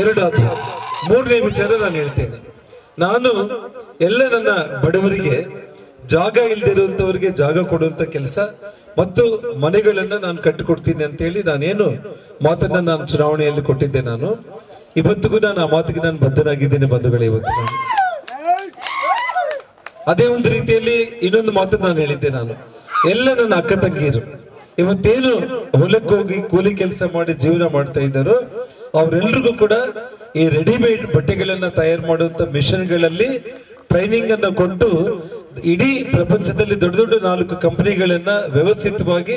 ಎರಡಾದ್ರು ಮೂರನೇ ವಿಚಾರ ನಾನು ಹೇಳ್ತೇನೆ. ನಾನು ಎಲ್ಲ ನನ್ನ ಬಡವರಿಗೆ ಜಾಗ ಇಲ್ದಿರುವಂತವರಿಗೆ ಜಾಗ ಕೊಡುವಂತ ಕೆಲಸ ಮತ್ತು ಮನೆಗಳನ್ನ ನಾನು ಕಟ್ಟಿಕೊಡ್ತೀನಿ ಅಂತ ಹೇಳಿ ನಾನೇನು ಮಾತನ್ನ ನಾನು ಚುನಾವಣೆಯಲ್ಲಿ ಕೊಟ್ಟಿದ್ದೆ ನಾನು. ಇವತ್ತಿಗೂ ನಾನು ಆ ಮಾತಿಗೆ ನಾನು ಬದ್ಧನಾಗಿದ್ದೇನೆ ಬಂಧುಗಳೇ ಇವತ್ತು ಅದೇ ಒಂದು ರೀತಿಯಲ್ಲಿ ಇನ್ನೊಂದು ಮಾತು ನಾನು ಹೇಳಿದ್ದೆ ನಾನು. ಎಲ್ಲ ನನ್ನ ಅಕ್ಕ ತಂಗಿಯರು ಇವತ್ತೇನು ಹೊಲಕ್ಕೆ ಹೋಗಿ ಕೂಲಿ ಕೆಲಸ ಮಾಡಿ ಜೀವನ ಮಾಡ್ತಾ ಇದ್ದಾರೋ ಅವರೆಲ್ಲರಿಗೂ ಕೂಡ ಈ ರೆಡಿಮೇಡ್ ಬಟ್ಟೆಗಳನ್ನ ತಯಾರು ಮಾಡುವಂತ ಮಿಷನ್ಗಳಲ್ಲಿ ಟ್ರೈನಿಂಗ್ ಅನ್ನು ಕೊಟ್ಟು ಇಡೀ ಪ್ರಪಂಚದಲ್ಲಿ ದೊಡ್ಡ ದೊಡ್ಡ ನಾಲ್ಕು ಕಂಪನಿಗಳನ್ನ ವ್ಯವಸ್ಥಿತವಾಗಿ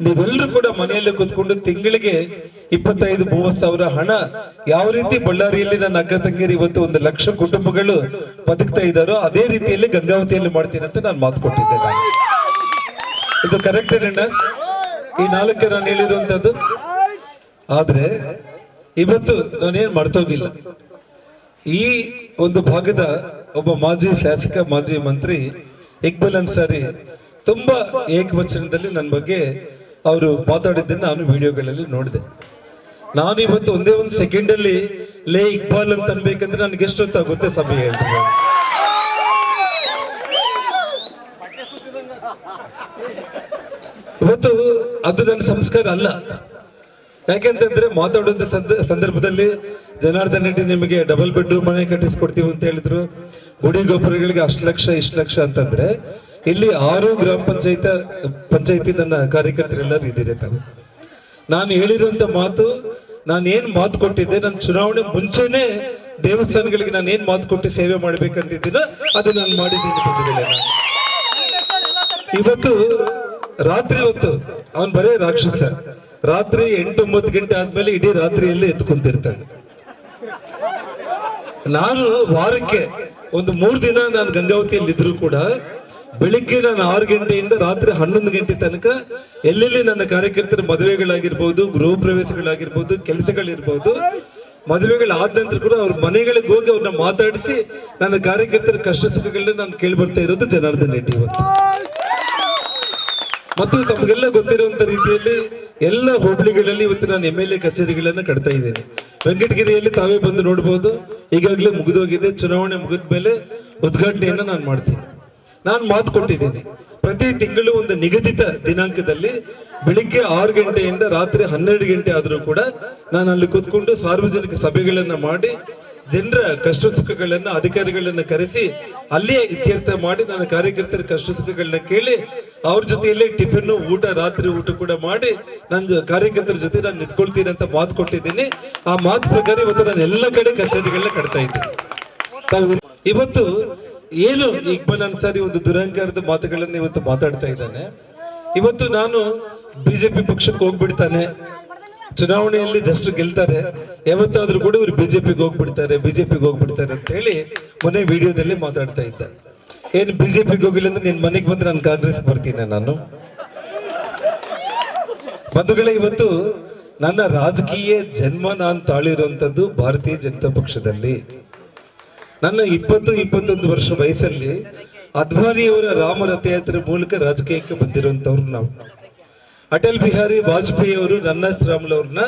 ನೀವೆಲ್ಲರೂ ಕೂಡ ಮನೆಯಲ್ಲೇ ಕೂತ್ಕೊಂಡು ತಿಂಗಳಿಗೆ ಇಪ್ಪತ್ತೈದು, ಮೂವತ್ತು ಸಾವಿರ ಹಣ ಯಾವ ರೀತಿ ಬಳ್ಳಾರಿಯಲ್ಲಿ ನನ್ನ ಅಕ್ಕ ತಂಗಿಯರು ಇವತ್ತು ಒಂದು ಲಕ್ಷ ಕುಟುಂಬಗಳು ಬದುಕ್ತಾ ಇದ್ದಾರೋ ಅದೇ ರೀತಿಯಲ್ಲಿ ಗಂಗಾವತಿಯಲ್ಲಿ ಮಾಡ್ತೀನಿ ಅಂತ ನಾನು ಮಾತು ಕೊಟ್ಟಿದ್ದೇನೆ. ಇದು ಕರೆಕ್ಟ್ ಅಣ್ಣ? ಈ ನಾಲ್ಕು ನಾನು ಹೇಳಿರುವಂತದ್ದು? ಆದ್ರೆ ಇವತ್ತು ನಾನೇನ್ ಮರ್ತೋಗಿಲ್ಲ ಈ ಒಂದು ಭಾಗದ ಒಬ್ಬ ಮಾಜಿ ಶಾಸಕ, ಮಾಜಿ ಮಂತ್ರಿ ಇಕ್ಬಲ್ ಅನ್ಸಾರಿ ತುಂಬಾ ಏಕವಚನದಲ್ಲಿ ನನ್ನ ಬಗ್ಗೆ ಅವರು ಮಾತಾಡಿದ್ದನ್ನು ನಾನು ವಿಡಿಯೋಗಳಲ್ಲಿ ನೋಡಿದೆ. ನಾನು ಇವತ್ತು ಒಂದೇ ಒಂದು ಸೆಕೆಂಡ್ ಅಲ್ಲಿ ಲೇ ಇಕ್ಬಾಲ್ ಅಂತ ಅನ್ಬೇಕಂದ್ರೆ ನನಗೆ ಎಷ್ಟು ಆಗುತ್ತೆ ಸಭೆ ಹೇಳ್ತೀನಿ. ಇವತ್ತು ಅದು ನನ್ನ ಸಂಸ್ಕಾರ ಅಲ್ಲ. ಯಾಕೆಂತಂದ್ರೆ ಮಾತಾಡುವಂತ ಸಂದ- ಸಂದರ್ಭದಲ್ಲಿ ಜನಾರ್ದನ್ ರೆಡ್ಡಿ ನಿಮಗೆ ಡಬಲ್ ಬೆಡ್ರೂಮ್ ಮನೆ ಕಟ್ಟಿಸ್ಕೊಡ್ತೀವಿ ಅಂತ ಹೇಳಿದ್ರು. ಗುಡಿ ಗೊಬ್ಬರಗಳಿಗೆ ಅಷ್ಟು ಲಕ್ಷ, ಇಷ್ಟು ಲಕ್ಷ ಅಂತಂದ್ರೆ ಇಲ್ಲಿ ಆರು ಗ್ರಾಮ ಪಂಚಾಯತ, ಪಂಚಾಯತಿ ನನ್ನ ಕಾರ್ಯಕರ್ತರೆಲ್ಲರೂ ಇದ್ದೀರಿ ತಾವು. ನಾನು ಹೇಳಿರುವಂತ ಮಾತು, ನಾನು ಏನ್ ಮಾತು ಕೊಟ್ಟಿದ್ದೆ ನನ್ನ ಚುನಾವಣೆ ಮುಂಚೆನೆ ದೇವಸ್ಥಾನಗಳಿಗೆ ನಾನು ಏನ್ ಮಾತು ಕೊಟ್ಟು ಸೇವೆ ಮಾಡ್ಬೇಕಂತಿದ್ದೀನೋ ಅದು ನಾನು ಮಾಡಿದ್ದೀನಿ. ಇವತ್ತು ರಾತ್ರಿ ಹೊತ್ತು, ಅವನ್ ಬರೇ ರಾಕ್ಷಸ. ರಾತ್ರಿ ಎಂಟು ಒಂಬತ್ತು ಗಂಟೆ ಆದ್ಮೇಲೆ ಇಡೀ ರಾತ್ರಿಯಲ್ಲಿ ಎತ್ಕೊಂತಿರ್ತಾನೆ. ನಾನು ವಾರಕ್ಕೆ ಒಂದು ಮೂರು ದಿನ ನಾನು ಗಂಗಾವತಿಯಲ್ಲಿ ಇದ್ರು ಕೂಡ ಬೆಳಿಗ್ಗೆ ನಾನು ಆರು ಗಂಟೆಯಿಂದ ರಾತ್ರಿ ಹನ್ನೊಂದು ಗಂಟೆ ತನಕ ಎಲ್ಲೆಲ್ಲಿ ನನ್ನ ಕಾರ್ಯಕರ್ತರ ಮದುವೆಗಳಾಗಿರ್ಬೋದು ಗೃಹ ಪ್ರವೇಶಗಳಾಗಿರ್ಬೋದು ಕೆಲಸಗಳಿರ್ಬೋದು ಆದ ನಂತರ ಕೂಡ ಅವ್ರ ಮನೆಗಳಿಗೆ ಹೋಗಿ ಅವ್ರನ್ನ ಮಾತಾಡಿಸಿ ನನ್ನ ಕಾರ್ಯಕರ್ತರ ಕಷ್ಟ ಸುಖಗಳನ್ನ ನಾನು ಕೇಳಿ ಬರ್ತಾ ಇರೋದು ಜನಾರ್ದನ್ ರೆಡ್ಡಿ ಇವತ್ತು. ಮತ್ತು ತಮಗೆಲ್ಲ ಗೊತ್ತಿರುವಂತ ರೀತಿಯಲ್ಲಿ ಎಲ್ಲ ಹೋಬಳಿಗಳಲ್ಲಿ ಇವತ್ತು ನಾನು ಎಂ ಎಲ್ ಎ ಕಚೇರಿಗಳನ್ನ ಕಟ್ತಾ ಇದ್ದೇನೆ. ವೆಂಕಟಗಿರಿಯಲ್ಲಿ ತಾವೇ ಬಂದು ನೋಡಬಹುದು ಈಗಾಗಲೇ ಮುಗಿದೋಗಿದೆ. ಚುನಾವಣೆ ಮುಗಿದ ಮೇಲೆ ಉದ್ಘಾಟನೆಯನ್ನ ನಾನು ಮಾಡ್ತೀನಿ. ನಾನು ಮಾತು ಕೊಟ್ಟಿದ್ದೇನೆ. ಪ್ರತಿ ತಿಂಗಳು ಒಂದು ನಿಗದಿತ ದಿನಾಂಕದಲ್ಲಿ ಬೆಳಿಗ್ಗೆ ಆರು ಗಂಟೆಯಿಂದ ರಾತ್ರಿ ಹನ್ನೆರಡು ಗಂಟೆ ಆದರೂ ಕೂಡ ನಾನು ಅಲ್ಲಿ ಕೂತ್ಕೊಂಡು ಸಾರ್ವಜನಿಕ ಸಭೆಗಳನ್ನ ಮಾಡಿ ಜನರ ಕಷ್ಟ ಸುಖಗಳನ್ನ ಅಧಿಕಾರಿಗಳನ್ನ ಕರೆಸಿ ಅಲ್ಲಿಯೇ ಇತ್ಯರ್ಥ ಮಾಡಿ ನನ್ನ ಕಾರ್ಯಕರ್ತರ ಕಷ್ಟ ಸುಖಗಳನ್ನ ಕೇಳಿ ಅವ್ರ ಜೊತೆಯಲ್ಲೇ ಟಿಫಿನ್, ಊಟ, ರಾತ್ರಿ ಊಟ ಕೂಡ ಮಾಡಿ ನನ್ನ ಕಾರ್ಯಕರ್ತರ ಜೊತೆ ನಾನು ನಿಂತ್ಕೊಳ್ತೀನಿ ಅಂತ ಮಾತು ಕೊಟ್ಟಿದ್ದೀನಿ. ಆ ಮಾತು ಪ್ರಕಾರ ಇವತ್ತು ನಾನು ಎಲ್ಲ ಕಡೆ ಕಚೇರಿಗಳನ್ನ ಕಟ್ತಾ ಇದ್ದೀನಿ. ಇವತ್ತು ಏನು ಇಕ್ಬಲ್ ಅನ್ಸಾರಿ ಒಂದು ದುರಹಂಕಾರದ ಮಾತುಗಳನ್ನ ಇವತ್ತು ಮಾತಾಡ್ತಾ ಇದ್ದಾನೆ. ಇವತ್ತು ನಾನು ಬಿಜೆಪಿ ಪಕ್ಷಕ್ಕೆ ಹೋಗ್ಬಿಡ್ತಾನೆ. ಚುನಾವಣೆಯಲ್ಲಿ ಜಸ್ಟ್ ಗೆಲ್ತಾರೆ. ಯಾವತ್ತಾದ್ರೂ ಕೂಡ ಇವರು ಬಿಜೆಪಿಗೆ ಹೋಗ್ಬಿಡ್ತಾರೆ ಬಿಜೆಪಿಗೆ ಹೋಗ್ಬಿಡ್ತಾರೆ ಅಂತ ಹೇಳಿ ಮೊನ್ನೆ ವಿಡಿಯೋದಲ್ಲಿ ಮಾತಾಡ್ತಾ ಇದ್ದ. ಏನ್ ಬಿಜೆಪಿಗೆ ಹೋಗಿಲ್ಲ ಅಂದ್ರೆ ನಿನ್ ಮನೆಗೆ ಬಂದ್ರೆ ನಾನು ಕಾಂಗ್ರೆಸ್ ಬರ್ತೀನಿ ನಾನು. ಬಂಧುಗಳೇ, ಇವತ್ತು ನನ್ನ ರಾಜಕೀಯ ಜನ್ಮ ನಾನು ತಾಳಿರುವಂತದ್ದು ಭಾರತೀಯ ಜನತಾ ಪಕ್ಷದಲ್ಲಿ. ನನ್ನ ಇಪ್ಪತ್ತು, ಇಪ್ಪತ್ತೊಂದು ವರ್ಷ ವಯಸ್ಸಲ್ಲಿ ಅದ್ವಾನಿಯವರ ರಾಮ ರಥಯಾತ್ರೆ ಮೂಲಕ ರಾಜಕೀಯಕ್ಕೆ ಬಂದಿರುವಂತವ್ರು ನಾವು. ಅಟಲ್ ಬಿಹಾರಿ ವಾಜಪೇಯಿ ಅವರು ನನ್ನ ಅವ್ರನ್ನ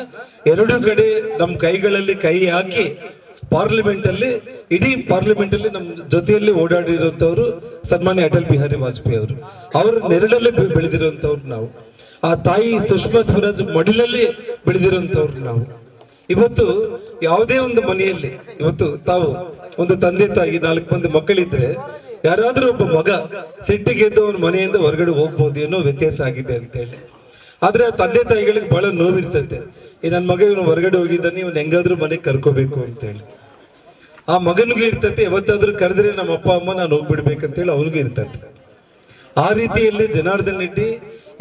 ಎರಡು ಕಡೆ ನಮ್ಮ ಕೈಗಳಲ್ಲಿ ಕೈ ಹಾಕಿ ಪಾರ್ಲಿಮೆಂಟ್ ಅಲ್ಲಿ ಇಡೀ ಪಾರ್ಲಿಮೆಂಟ್ ಅಲ್ಲಿ ನಮ್ಮ ಜೊತೆಯಲ್ಲಿ ಓಡಾಡಿರುವಂತವ್ರು ಸನ್ಮಾನ್ಯ ಅಟಲ್ ಬಿಹಾರಿ ವಾಜಪೇಯಿ ಅವರು. ಅವ್ರ ನೆರಳಲ್ಲಿ ಬೆಳೆದಿರುವಂತವ್ರು ನಾವು. ಆ ತಾಯಿ ಸುಷ್ಮಾ ಸ್ವರಾಜ್ ಮಡಿಲಲ್ಲಿ ಬೆಳೆದಿರುವಂತವ್ರು ನಾವು. ಇವತ್ತು ಯಾವುದೇ ಒಂದು ಮನೆಯಲ್ಲಿ, ಇವತ್ತು ತಾವು ಒಂದು ತಂದೆ ತಾಯಿ, ನಾಲ್ಕು ಮಂದಿ ಮಕ್ಕಳಿದ್ರೆ ಯಾರಾದ್ರೂ ಒಬ್ಬ ಮಗ ಸಿಟ್ಟಿಗೆದ್ದು ಅವ್ರ ಮನೆಯಿಂದ ಹೊರಗಡೆ ಹೋಗ್ಬೋದು ಅನ್ನೋ ವ್ಯತ್ಯಾಸ ಆಗಿದೆ ಅಂತ ಹೇಳಿ ಆದ್ರೆ ತಂದೆ ತಾಯಿಗಳಿಗೆ ಬಹಳ ನೋವಿರ್ತೈತೆ. ಈ ನನ್ನ ಮಗ ಇವನು ಹೊರಗಡೆ ಹೋಗಿದ್ದಾನೆ ಇವನ್ ಹೆಂಗಾದ್ರೂ ಮನೆಗೆ ಕರ್ಕೋಬೇಕು ಅಂತ ಹೇಳಿ ಆ ಮಗನಿಗೆ ಇರ್ತೈತೆ, ಯಾವತ್ತಾದ್ರೂ ಕರೆದ್ರೆ ನಮ್ಮ ಅಪ್ಪ, ಅಮ್ಮ ನಾನು ಹೋಗ್ಬಿಡ್ಬೇಕಂತೇಳಿ ಅವನಿಗೂ ಇರ್ತೈತೆ. ಆ ರೀತಿಯಲ್ಲಿ ಜನಾರ್ದನ್ ರೆಡ್ಡಿ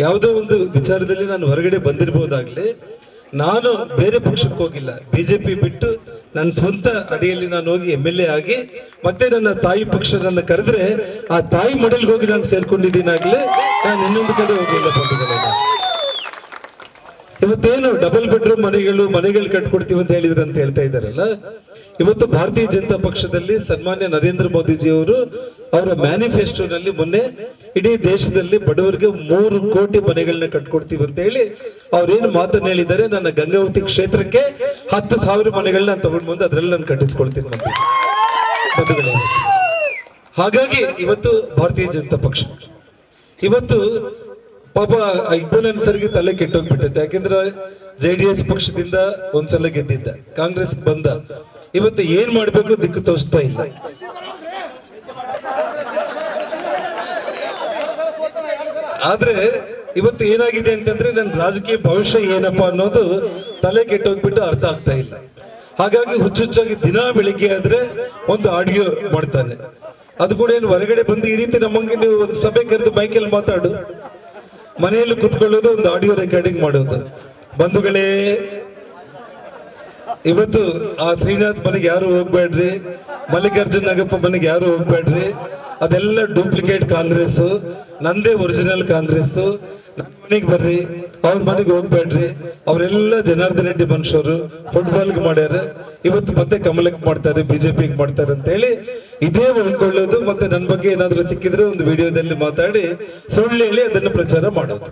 ಯಾವುದೋ ಒಂದು ವಿಚಾರದಲ್ಲಿ ನಾನು ಹೊರಗಡೆ ಬಂದಿರಬಹುದಾಗ್ಲಿ ನಾನು ಬೇರೆ ಪಕ್ಷಕ್ಕೆ ಹೋಗಿಲ್ಲ. ಬಿಜೆಪಿ ಬಿಟ್ಟು ನನ್ನ ಸ್ವಂತ ಅಡಿಯಲ್ಲಿ ನಾನು ಹೋಗಿ ಎಂ ಎಲ್ ಎ ಆಗಿ, ಮತ್ತೆ ನನ್ನ ತಾಯಿ ಪಕ್ಷ ನನ್ನ ಕರೆದ್ರೆ ಆ ತಾಯಿ ಮಡಲ್ಗೆ ಹೋಗಿ ನಾನು ಸೇರ್ಕೊಂಡಿದ್ದೀನಾಗ್ಲೇ, ನಾನು ಇನ್ನೊಂದು ಕಡೆ ಹೋಗಿಲ್ಲ ಬಂಧುಗಳೇ ನಾನು. ಇವತ್ತೇನು ಡಬಲ್ ಬೆಡ್ರೂಮ್ ಮನೆಗಳು ಮನೆಗಳು ಕಟ್ಕೊಡ್ತೀವಿ ಅಂತ ಹೇಳಿದ್ರು ಅಂತ ಹೇಳ್ತಾ ಇದ್ದಾರಲ್ಲ? ಇವತ್ತು ಭಾರತೀಯ ಜನತಾ ಪಕ್ಷದಲ್ಲಿ ಸನ್ಮಾನ್ಯ ನರೇಂದ್ರ ಮೋದಿಜಿ ಅವರು ಅವರ ಮ್ಯಾನಿಫೆಸ್ಟೋನಲ್ಲಿ ಮೊನ್ನೆ ಇಡೀ ದೇಶದಲ್ಲಿ ಬಡವರಿಗೆ ಮೂರು ಕೋಟಿ ಮನೆಗಳನ್ನ ಕಟ್ಕೊಡ್ತೀವಿ ಅಂತ ಹೇಳಿ ಅವ್ರೇನು ಮಾತನ್ನ ಹೇಳಿದ್ದಾರೆ, ನನ್ನ ಗಂಗಾವತಿ ಕ್ಷೇತ್ರಕ್ಕೆ ಹತ್ತು ಸಾವಿರ ಮನೆಗಳನ್ನ ತಗೊಂಡು ಬಂದು ಅದರಲ್ಲಿ ನಾನು ಕಟ್ಟಿಸ್ಕೊಳ್ತೀನಿ ಮತ್ತೆ. ಹಾಗಾಗಿ ಇವತ್ತು ಭಾರತೀಯ ಜನತಾ ಪಕ್ಷ. ಇವತ್ತು ಪಾಪ ಇಕ್ಬಲ್ ಅನ್ಸರ್ಗೆ ತಲೆ ಕೆಟ್ಟೋಗ್ಬಿಟ್ಟೈತೆ ಯಾಕೆಂದ್ರೆ ಜೆ ಡಿ ಎಸ್ ಪಕ್ಷದಿಂದ ಒಂದ್ಸಲ ಗೆದ್ದಿದ್ದ. ಕಾಂಗ್ರೆಸ್ ಬಂದ. ಇವತ್ತು ಏನ್ ಮಾಡ್ಬೇಕು ದಿಕ್ಕು ತೋರಿಸ್ತಾ ಇಲ್ಲ. ಆದ್ರೆ ಇವತ್ತು ಏನಾಗಿದೆ ಅಂತಂದ್ರೆ ನನ್ನ ರಾಜಕೀಯ ಭವಿಷ್ಯ ಏನಪ್ಪಾ ಅನ್ನೋದು ತಲೆ ಕೆಟ್ಟೋಗ್ಬಿಟ್ಟು ಅರ್ಥ ಆಗ್ತಾ ಇಲ್ಲ. ಹಾಗಾಗಿ ಹುಚ್ಚುಚ್ಚಾಗಿ ದಿನ ಬೆಳಿಗ್ಗೆ ಆದ್ರೆ ಒಂದು ಆಡಿಯೋ ಮಾಡ್ತಾನೆ. ಅದು ಕೂಡ ಏನು ಹೊರಗಡೆ ಬಂದು ಈ ರೀತಿ ನಮ್ಮಂಗೆ ನೀವು ಒಂದು ಸಭೆ ಕರೆದು ಬೈಕಲ್ಲಿ ಮಾತಾಡು. ಮನೆಯಲ್ಲಿ ಕುತ್ಕೊಳ್ಳೋದು ಒಂದು ಆಡಿಯೋ ರೆಕಾರ್ಡಿಂಗ್ ಮಾಡೋದು ಬಂಧುಗಳೇ, ಇವತ್ತು ಆ ಶ್ರೀನಾಥ್ ಮನೆಗೆ ಯಾರು ಹೋಗ್ಬೇಡ್ರಿ, ಮಲ್ಲಿಕಾರ್ಜುನ್ ನಾಗಪ್ಪ ಮನೆಗೆ ಯಾರು ಹೋಗ್ಬೇಡ್ರಿ. ಅದೆಲ್ಲ ಡೂಪ್ಲಿಕೇಟ್ ಕಾಂಗ್ರೆಸ್ ನಂದೇ ಒರಿಜಿನಲ್ ಕಾಂಗ್ರೆಸ್ ನನ್ನ ಮನೆಗೆ ಬರ್ರಿ, ಅವ್ರ ಮನೆಗೆ ಹೋಗ್ಬೇಡ್ರಿ. ಅವರೆಲ್ಲ ಜನಾರ್ದನ್ ರೆಡ್ಡಿ ಮನುಷ್ಯರು ಫುಟ್ಬಾಲ್ಗೆ ಮಾಡ್ಯಾರ. ಇವತ್ತು ಮತ್ತೆ ಕಮಲಕ್ಕೆ ಮಾಡ್ತಾರೆ ಬಿಜೆಪಿಗೆ ಮಾಡ್ತಾರೆ ಅಂತ ಹೇಳಿ ಇದೇ ಉಳ್ಕೊಳ್ಳೋದು ಮತ್ತೆ ನನ್ನ ಬಗ್ಗೆ ಏನಾದ್ರೂ ಸಿಕ್ಕಿದ್ರೆ ಒಂದು ವಿಡಿಯೋದಲ್ಲಿ ಮಾತಾಡಿ ಸುಳ್ಳು ಹೇಳಿ ಅದನ್ನು ಪ್ರಚಾರ ಮಾಡೋದು.